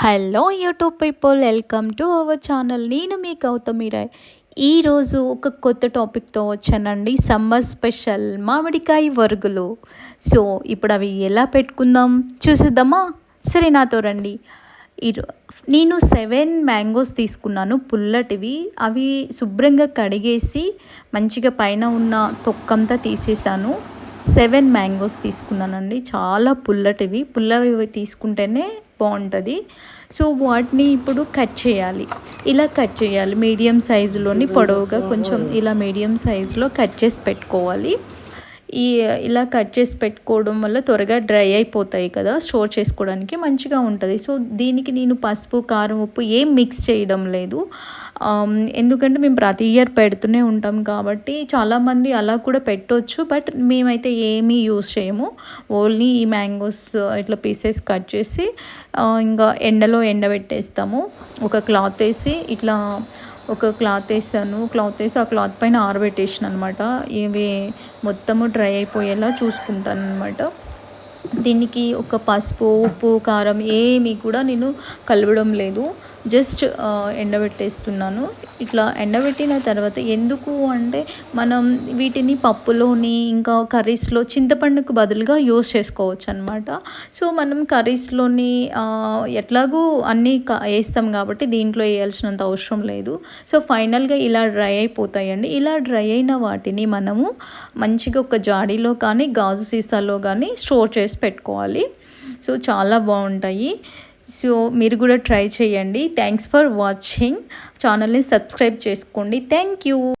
Hello YouTube people welcome to our channel. నేను మీ గౌతమిరాయ్ ఈరోజు ఒక కొత్త టాపిక్తో వచ్చానండి. సమ్మర్ స్పెషల్ మామిడికాయ వరుగులు. సో ఇప్పుడు అవి ఎలా పెట్టుకుందాం చూసేద్దామా? సరే నాతో రండి. ఈరో నేను సెవెన్ మ్యాంగోస్ తీసుకున్నాను పుల్లటివి. అవి శుభ్రంగా కడిగేసి మంచిగా పైన ఉన్న తొక్కంతా తీసేసాను. సెవెన్ మ్యాంగోస్ తీసుకున్నానండి. చాలా పుల్లటివి. పుల్లవి తీసుకుంటేనే బాగుంటుంది. సో వాటిని ఇప్పుడు కట్ చేయాలి. ఇలా కట్ చేయాలి. మీడియం సైజులోని పొడవుగా కొంచెం ఇలా మీడియం సైజులో కట్ చేసి పెట్టుకోవాలి. ఈ ఇలా కట్ చేసి పెట్టుకోవడం వల్ల త్వరగా డ్రై అయిపోతాయి కదా స్టోర్ చేసుకోవడానికి మంచిగా ఉంటుంది. సో దీనికి నేను పసుపు కారం ఉప్పు ఏం మిక్స్ చేయడం లేదు. ఎందుకంటే మేము ప్రతి ఇయర్ పెడుతూనే ఉంటాం కాబట్టి చాలామంది అలా కూడా పెట్టవచ్చు బట్ మేమైతే ఏమీ యూస్ చేయము. ఓన్లీ ఈ మ్యాంగోస్ ఇట్లా పీసెస్ కట్ చేసి ఇంకా ఎండలో ఎండబెట్టేస్తాము. ఒక క్లాత్ వేసి ఇట్లా ఒక క్లాత్ వేసాను. క్లాత్ వేసి ఆ క్లాత్ పైన ఆరబెట్టేసిన అనమాట ఇవి మొత్తము డ్రై అయిపోయేలా చూసుకుంటాను అనమాట దీనికి ఒక పసుపు ఉప్పు కారం ఏమీ కూడా నేను కలవడం లేదు. జస్ట్ ఎండబెట్టేస్తున్నాను. ఇట్లా ఎండబెట్టిన తర్వాత ఎందుకు అంటే మనం వీటిని పప్పులోని ఇంకా కర్రీస్లో చింతపండుకు బదులుగా యూస్ చేసుకోవచ్చు అనమాట సో మనం కర్రీస్లోని ఎట్లాగూ అన్నీ వేస్తాం కాబట్టి దీంట్లో వేయాల్సినంత అవసరం లేదు. సో ఫైనల్గా ఇలా డ్రై అయిపోతాయండి. ఇలా డ్రై అయిన వాటిని మనము మంచిగా ఒక జాడీలో కానీ గాజు సీసాలో కానీ స్టోర్ చేసి పెట్టుకోవాలి. సో చాలా బాగుంటాయి. సో మీరు కూడా ట్రై చేయండి. థ్యాంక్స్ ఫర్ వాచింగ్ ఛానల్ని సబ్స్క్రైబ్ చేసుకోండి. Thank you